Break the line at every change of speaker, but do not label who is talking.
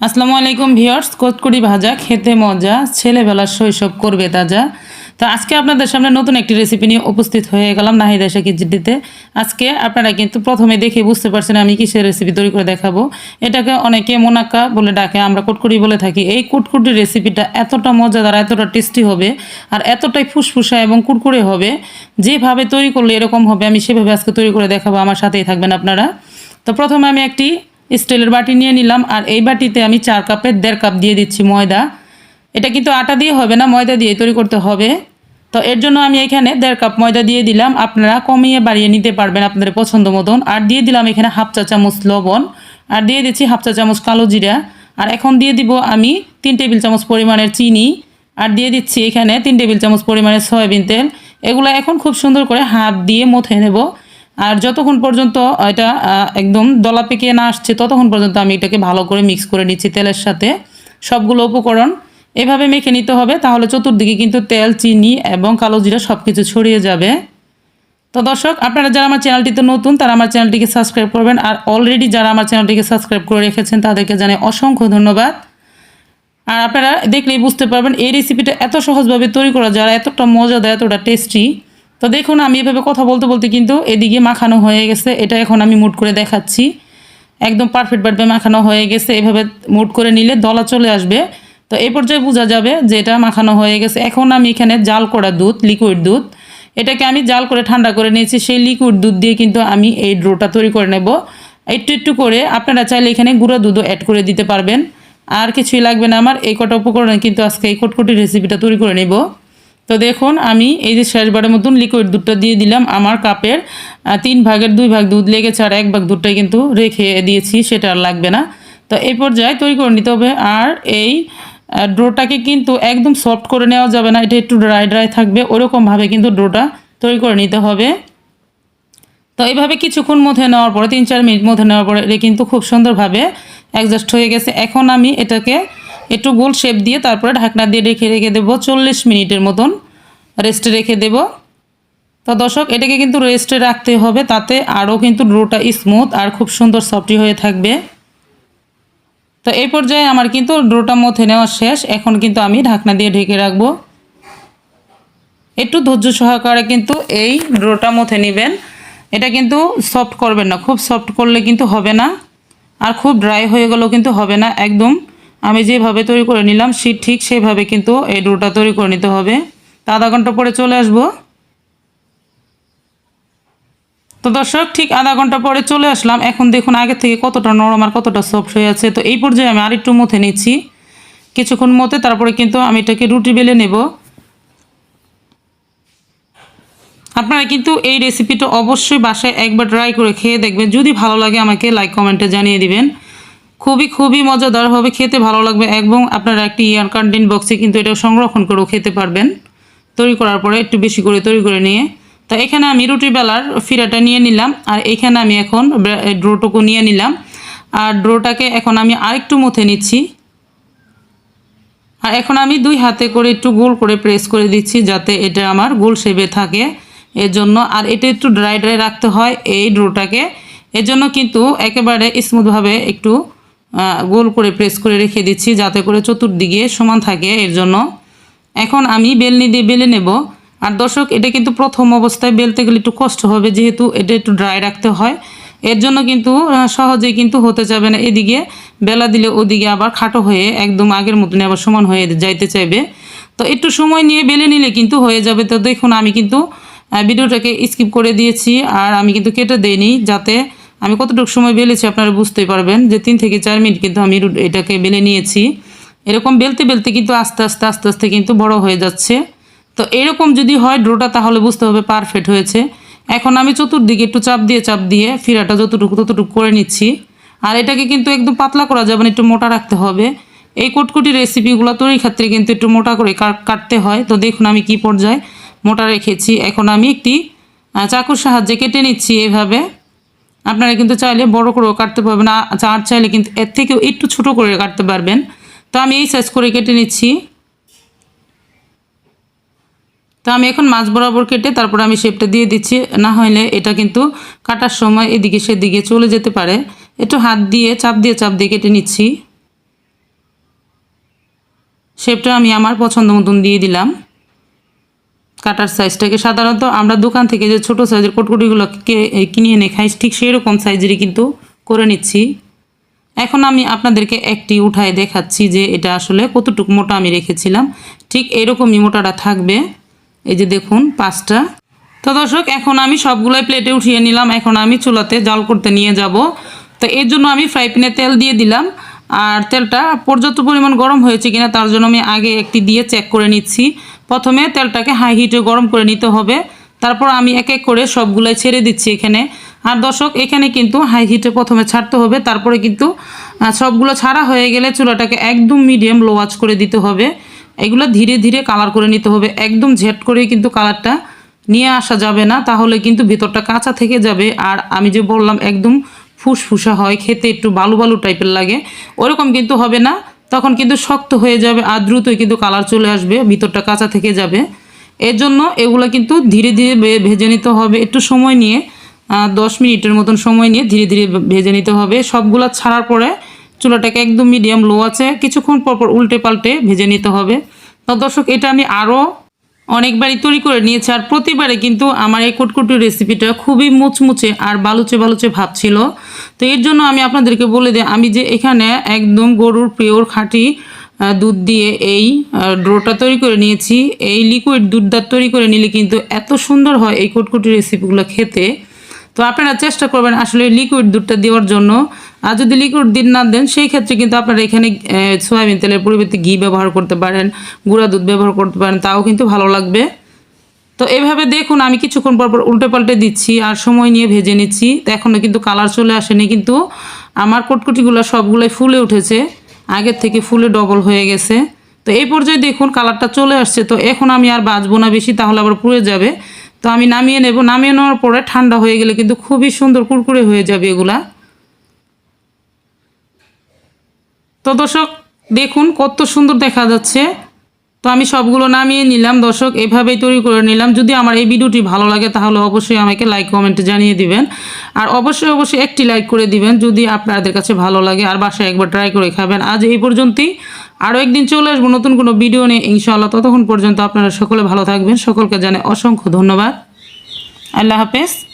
আসসালামু আলাইকুম ভিউয়ার্স কোতকুড়ি ভাজা, খেতে মজা, ছেলেবেলার শৈশব করবে তাজা। তো আজকে আপনাদের সামনে নতুন একটি রেসিপি নিয়ে উপস্থিত হয়ে গেলাম নাহিদ আশা কিচিটিতে আজকে আপনারা কিন্তু প্রথমে দেখে বুঝতে পারছেন আমি কিসের রেসিপি তৈরি করে দেখাবো। এটাকে অনেকে মোনাক্কা বলে ডাকে, আমরা কুটকুড়ি বলে থাকি। এই কুটকুটি রেসিপিটা এতটা মজাদার, এতটা টেস্টি হবে, আর এতটাই ফুসফুসা এবং কুরকুরে হবে, যেভাবে তৈরি করলে এরকম হবে, আমি সেভাবে আজকে তৈরি করে দেখাবো। আমার সাথেই থাকবেন আপনারা। তো প্রথমে আমি একটি স্টিলের বাটি নিয়ে নিলাম আর এই বাটিতে আমি চার কাপের দেড় কাপ দিয়ে দিচ্ছি ময়দা। এটা কিন্তু আটা দিয়ে হবে না, ময়দা দিয়ে তৈরি করতে হবে। তো এর জন্য আমি এখানে দেড় কাপ ময়দা দিয়ে দিলাম। আপনারা কমিয়ে বাড়িয়ে নিতে পারবেন আপনাদের পছন্দ মতন। আর দিয়ে দিলাম এখানে হাফ চা চামচ লবণ। আর দিয়ে দিচ্ছি হাফ চা চামচ কালো জিরা। আর এখন দিয়ে দিব আমি তিন টেবিল চামচ পরিমাণের চিনি। আর দিয়ে দিচ্ছি এখানে তিন টেবিল চামচ পরিমাণের সয়াবিন তেল। এগুলো এখন খুব সুন্দর করে হাত দিয়ে মথে নেব। আর যতক্ষণ পর্যন্ত এটা একদম দলা পেকিয়ে না আসছে, ততক্ষণ পর্যন্ত আমি এটাকে ভালো করে মিক্স করে নিচ্ছি তেলের সাথে। সবগুলো উপকরণ এভাবে মেখে নিতে হবে, তাহলে চতুর্দিকে কিন্তু তেল, চিনি এবং কালো জিরা সব কিছু ছড়িয়ে যাবে। তো দর্শক, আপনারা যারা আমার চ্যানেলটিতে নতুন, তারা আমার চ্যানেলটিকে সাবস্ক্রাইব করবেন। আর অলরেডি যারা আমার চ্যানেলটিকে সাবস্ক্রাইব করে রেখেছেন, তাদেরকে জানাই অসংখ্য ধন্যবাদ। আর আপনারা দেখলেই বুঝতে পারবেন, এই রেসিপিটা এত সহজভাবে তৈরি করা যায় এতটা মজাদার, এতটা টেস্টি তো দেখুন, আমি এভাবে কথা বলতে বলতে কিন্তু এদিকে মাখানো হয়ে গেছে। এটা এখন আমি মুট করে দেখাচ্ছি। একদম পারফেক্টভাবে মাখানো হয়ে গেছে। এভাবে মুট করে নিলে দলা চলে আসবে। তো এই পর্যায়ে বোঝা যাবে যে এটা মাখানো হয়ে গেছে। এখন আমি এখানে জাল করা দুধ লিকুইড দুধ। এটাকে আমি জাল করে ঠান্ডা করে নিয়েছি। সেই লিকুইড দুধ দিয়ে কিন্তু আমি এই ড্রোটা তৈরি করে নেব। একটু একটু করে আপনারা চাইলে এখানে গুঁড়া দুধও অ্যাড করে দিতে পারবেন। আর কিছুই লাগবে না আমার। এই কটা উপকরণে কিন্তু আজকে এই কটকটি রেসিপিটা তৈরি করে নেব। তো দেখুন, আমি এই যে শেষবারের মতন লিকুইড দুধটা দিয়ে দিলাম। আমার কাপের তিন ভাগের দুই ভাগ দুধ লেগেছে আর এক ভাগ দুধটাই কিন্তু রেখে দিয়েছি, সেটা আর লাগবে না। তো এই পর্যায়ে তৈরি করে নিতে হবে। আর এই ড্রোটাকে কিন্তু একদম সফট করে নেওয়া যাবে না, এটা একটু ড্রাই ড্রাই থাকবে। ওরকমভাবে কিন্তু ড্রোটা তৈরি করে নিতে হবে। তো এইভাবে কিছুক্ষণ মধ্যে নেওয়ার পরে, তিন চার মিনিট মধ্যে নেওয়ার পরে, এটা কিন্তু খুব সুন্দরভাবে অ্যাডজাস্ট হয়ে গেছে। এখন আমি এটাকে একটু গোল শেপ দিয়ে তারপরে ঢাকনা দিয়ে রেখে রেখে দেবো চল্লিশ মিনিটের মতন। রেস্টে রেখে দেব। তো দর্শক, এটাকে কিন্তু রেস্টে রাখতে হবে, তাতে আরও কিন্তু ডোটা স্মুথ আর খুব সুন্দর সফটি হয়ে থাকবে। তো এই পর্যায়ে আমার কিন্তু ডোটা মথে নেওয়া শেষ, এখন কিন্তু আমি ঢাকনা দিয়ে ঢেকে রাখব। একটু ধৈর্য সহকারে কিন্তু এই ডোটা মথে নেবেন। এটা কিন্তু সফট করবেন না, খুব সফট করলে কিন্তু হবে না, আর খুব ড্রাই হয়ে গেলেও কিন্তু হবে না। একদম আমি যেভাবে তৈরি করে নিলাম, সে ঠিক সেভাবে কিন্তু এই ডোটা তৈরি করে নিতে হবে। আধা ঘণ্টা পরে চলে আসব। তো দর্শক, ঠিক আধা ঘণ্টা পরে চলে আসলাম। এখন দেখুন আগে থেকে কতটা নরম আর কতটা সফট হয়ে আছে। তো এই পর্যায়ে আমি আরেকটু মথে নিচ্ছি। কিছুক্ষণ মতে তারপরে কিন্তু আমি এটাকে রুটি বেলে নেব। আপনারা কিন্তু এই রেসিপিটা অবশ্যই বাসায় একবার ট্রাই করে খেয়ে দেখবেন। যদি ভালো লাগে আমাকে লাইক কমেন্টে জানিয়ে দিবেন। খুবই খুবই মজাদার হবে, খেতে ভালো লাগবে এবং আপনারা একটি ইয়ার কন্টেন্ট বক্সে কিন্তু এটা সংরক্ষণ করেও খেতে পারবেন। তৈরি করার পরে একটু বেশি করে তৈরি করে নিয়ে, তো এখানে আমি রুটি বেলার ফিরাটা নিয়ে নিলাম, আর এখানে আমি এখন ড্রোটুকু নিয়ে নিলাম। আর ড্রোটাকে এখন আমি আরেকটু মুথে নিচ্ছি। আর এখন আমি দুই হাতে করে একটু গোল করে প্রেস করে দিচ্ছি যাতে এটা আমার গোল শেপে থাকে। এর জন্য আর এটা একটু ড্রাই ড্রাই রাখতে হয় এই ড্রোটাকে। এর জন্য কিন্তু একেবারে স্মুথভাবে একটু গোল করে প্রেস করে রেখে দিচ্ছি যাতে করে চতুর্দিকে সমান থাকে। এর জন্য এখন আমি বেলনি দিয়ে বেলে নেব। আর দর্শক, এটা কিন্তু প্রথম অবস্থায় বেলতে গেলে একটু কষ্ট হবে, যেহেতু এটা একটু ড্রাই রাখতে হয়। এর জন্য কিন্তু সহজেই কিন্তু হতে যাবে না। এদিকে বেলা দিলে ওদিকে আবার খাটো হয়ে একদম আগের মতন আবার সমান হয়ে যাইতে চাইবে। তো একটু সময় নিয়ে বেলে নিলে কিন্তু হয়ে যাবে। তো দেখুন, আমি কিন্তু ভিডিওটাকে স্কিপ করে দিয়েছি আর আমি কিন্তু কেটে দেইনি যাতে আমি কতটুকু সময় বেলেছি আপনারা বুঝতেই পারবেন যে তিন থেকে চার মিনিট কিন্তু আমি এটাকে বেলে নিয়েছি। এরকম বেলতে বেলতে কিন্তু আস্তে আস্তে আস্তে আস্তে কিন্তু বড় হয়ে যাচ্ছে। তো এরকম যদি হয় ড্রোটা তাহলে বুঝতে হবে পারফেক্ট হয়েছে। এখন আমি চতুর্দিকে একটু চাপ দিয়ে চাপ দিয়ে ফিরাটা যতটুকু, ততটুকু করে নিচ্ছি। আর এটাকে কিন্তু একদম পাতলা করা যাবে না, একটু মোটা রাখতে হবে। এই কুটকুটি রেসিপিগুলো তৈরির ক্ষেত্রে কিন্তু একটু মোটা করে কাট- কাটতে হয়। তো দেখুন আমি কি পর্যায়ে মোটা রেখেছি। এখন আমি একটি চাকুর সাহায্যে কেটে নিচ্ছি এভাবে। আপনারা কিন্তু চাইলে বড় করেও কাটতে পারবেন আর আর চাইলে কিন্তু এর থেকেও একটু ছোট করে কাটতে পারবেন। তো আমি এই সাইজ করে কেটে নিচ্ছি। তো আমি এখন মাছ বরাবর কেটে তারপর আমি শেপটা দিয়ে দিচ্ছি। না হলে এটা কিন্তু কাটার সময় এদিকে সেদিকে চলে যেতে পারে। একটু হাত দিয়ে, চাপ দিয়ে চাপ দিয়ে কেটে নিচ্ছি। শেপটা আমি আমার পছন্দ মতন দিয়ে দিলাম। কাটার সাইজটাকে সাধারণত আমরা দোকান থেকে যে ছোট সাইজের কটকটিগুলো কিনে এনে খাই, ঠিক সেই রকম সাইজেরই কিন্তু করে নিচ্ছি। এখন আমি আপনাদেরকে একটি উঠায় দেখাচ্ছি যে এটা আসলে কতটুকু মোটা আমি রেখেছিলাম। ঠিক এরকমই মোটাটা থাকবে। এই যে দেখুন, পাঁচটা। তো দর্শক, এখন আমি সবগুলোই প্লেটে উঠিয়ে নিলাম। এখন আমি চুলাতে জল করতে নিয়ে যাব। তো এর জন্য আমি ফ্রাই প্যানে তেল দিয়ে দিলাম। আর তেলটা পর্যাপ্ত পরিমাণ গরম হয়েছে কিনা তার জন্য আমি আগে একটি দিয়ে চেক করে নিচ্ছি। প্রথমে তেলটাকে হাই হিটে গরম করে নিতে হবে। তারপর আমি এক এক করে সবগুলাই ছেড়ে দিচ্ছি এখানে। আর দর্শক, এখানে কিন্তু হাই হিটে প্রথমে ছাড়তে হবে, তারপরে কিন্তু সবগুলো ছাড়া হয়ে গেলে চুলাটাকে একদম মিডিয়াম লো আঁচ করে দিতে হবে। এগুলো ধীরে ধীরে কালার করে নিতে হবে, একদম ঝেট করে কিন্তু কালারটা নিয়ে আসা যাবে না, তাহলে কিন্তু ভিতরটা কাঁচা থেকে যাবে। আর আমি যে বললাম, একদম ফুসফুসা হয়, খেতে একটু বালু বালু টাইপের লাগে, ওরকম কিন্তু হবে না। তখন কিন্তু শক্ত হয়ে যাবে আর দ্রুতই কিন্তু কালার চলে আসবে, ভিতরটা কাঁচা থেকে যাবে। এর জন্য এগুলো কিন্তু ধীরে ধীরে ভেজে নিতে হবে। একটু সময় নিয়ে দশ মিনিটের মতন সময় নিয়ে ধীরে ধীরে ভেজে নিতে হবে। সবগুলো ছাড়ার পরে চুলাটাকে একদম মিডিয়াম লো আছে। কিছুক্ষণ পর পর উল্টে পাল্টে ভেজে নিতে হবে। তো দর্শক, এটা আমি আরও অনেকবারই তৈরি করে নিয়েছি আর প্রতিবারে কিন্তু আমার এই কুটকুটি রেসিপিটা খুবই মুচমুচে আর বালুচে বালুচে ভাব ছিল। তো এর জন্য আমি আপনাদেরকে বলে দিই, আমি যে এখানে একদম গরুর পিওর খাঁটি দুধ দিয়ে এই ড্রোটা তৈরি করে নিয়েছি। এই লিকুইড দুধটা তৈরি করে নিলে কিন্তু এত সুন্দর হয় এই কুটকুটি রেসিপিগুলো খেতে। তো আপনারা চেষ্টা করবেন আসলে লিকুইড দুধটা দেওয়ার জন্য। আর যদি লিকুইড দিন না দেন, সেই ক্ষেত্রে কিন্তু আপনারা এখানে সয়াবিন তেলের পরিবর্তে ঘি ব্যবহার করতে পারেন, গুঁড়া দুধ ব্যবহার করতে পারেন, তাও কিন্তু ভালো লাগবে। তো এভাবে দেখুন, আমি কিছুক্ষণ পর পর উল্টে পাল্টে দিচ্ছি আর সময় নিয়ে ভেজে নিচ্ছি। তো এখনও কিন্তু কালার চলে আসেনি, কিন্তু আমার কটকটিগুলো সবগুলোই ফুলে উঠেছে। আগের থেকে ফুলে ডবল হয়ে গেছে। তো এই পর্যায়ে দেখুন কালারটা চলে আসছে। তো এখন আমি আর বাঁচবো না বেশি, তাহলে আবার পুড়ে যাবে। তো আমি নামিয়ে নেব। নামিয়ে নেওয়ার পরে ঠান্ডা হয়ে গেলে কিন্তু খুবই সুন্দর কুরকুরে হয়ে যাবে এগুলা। তো দর্শক, দেখুন কত সুন্দর দেখা যাচ্ছে। তো আমি সবগুলো নামিয়ে নিলাম। দর্শক, এভাবেই তৈরি করে নিলাম। যদি আমার এই ভিডিওটি ভালো লাগে, তাহলে অবশ্যই আমাকে লাইক কমেন্টে জানিয়ে দিবেন। আর অবশ্যই অবশ্যই একটি লাইক করে দিবেন, যদি আপনাদের কাছে ভালো লাগে। আর বাসায় একবার ট্রাই করে খাবেন। আজ এই পর্যন্তই। আরও একদিন চলে আসব নতুন কোনো ভিডিও নিয়ে। ইনশাআল্লাহ ততক্ষণ পর্যন্ত আপনারা সকলে ভালো থাকবেন। সকলকে জানে অসংখ্য ধন্যবাদ। আল্লাহ হাফেজ।